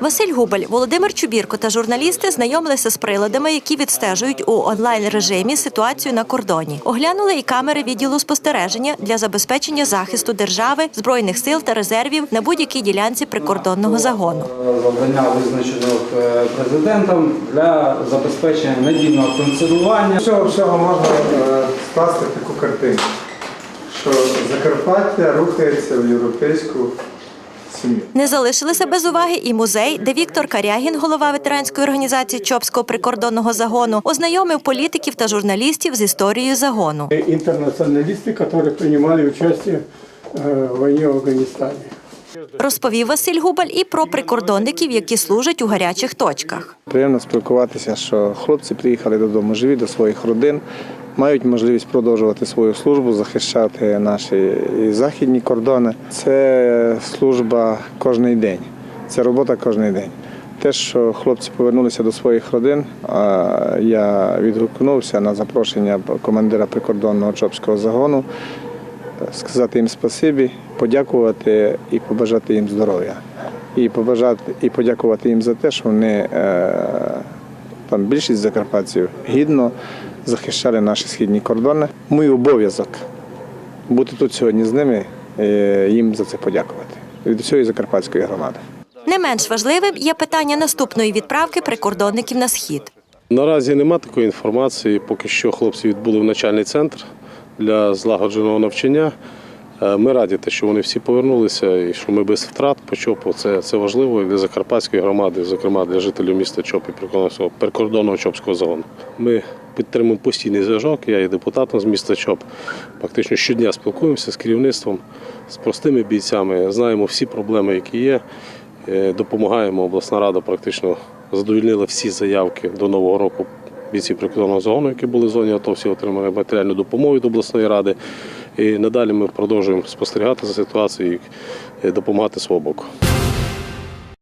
Василь Губель, Володимир Чубірко та журналісти знайомилися з приладами, які відстежують у онлайн режимі ситуацію на кордоні. Оглянули і камери відділу спостереження для забезпечення захисту держави, збройних сил та резервів на будь-якій ділянці прикордонного загону. завдання визначених е, президентом для забезпечення надійного функціонування. З цього всього можна е, скласти таку картину, що Закарпаття рухається в європейську. Не залишилися без уваги і музей, де Віктор Карягін, голова ветеранської організації Чопського прикордонного загону, ознайомив політиків та журналістів з історією загону. интернационалисты, которые принимали участие э, в войне в Афганистане. Розповів Василь Губаль і про прикордонників, які служать у гарячих точках. Приємно спілкуватися, що хлопці приїхали додому живі до своїх родин, мають можливість продовжувати свою службу, захищати наші і західні кордони. Це служба кожен день, це робота кожен день. Те, що хлопці повернулися до своїх родин, я відгукнувся на запрошення командира прикордонного Чопського загону, сказати їм спасибі, подякувати і побажати їм здоров'я. І побажати і подякувати їм за те, що вони е, там більшість закарпатців гідно захищали наші східні кордони. Мій обов'язок бути тут сьогодні з ними, е, їм за це подякувати від всієї закарпатської громади. Не менш важливим є питання наступної відправки прикордонників на схід. Наразі нема такої інформації. Поки що хлопці відбули в начальний центр для злагодженого навчання. Е, Ми раді, що вони всі повернулися і що ми без втрат по ЧОПу. Це, це важливо для Закарпатської громади, зокрема для жителів міста ЧОП і прикордонного- ЧОПського загону. Ми підтримуємо постійний зв'язок. Я є депутатом з міста ЧОП. Практично щодня спілкуємося з керівництвом, з простими бійцями, знаємо всі проблеми, які є. Е, Допомагаємо. Обласна рада практично задовільнила всі заявки до нового року бійців прикордонного загону, які були в зоні АТО, всі отримали матеріальну допомогу від обласної ради. І надалі ми продовжуємо спостерігати за ситуацією і допомагати свого боку.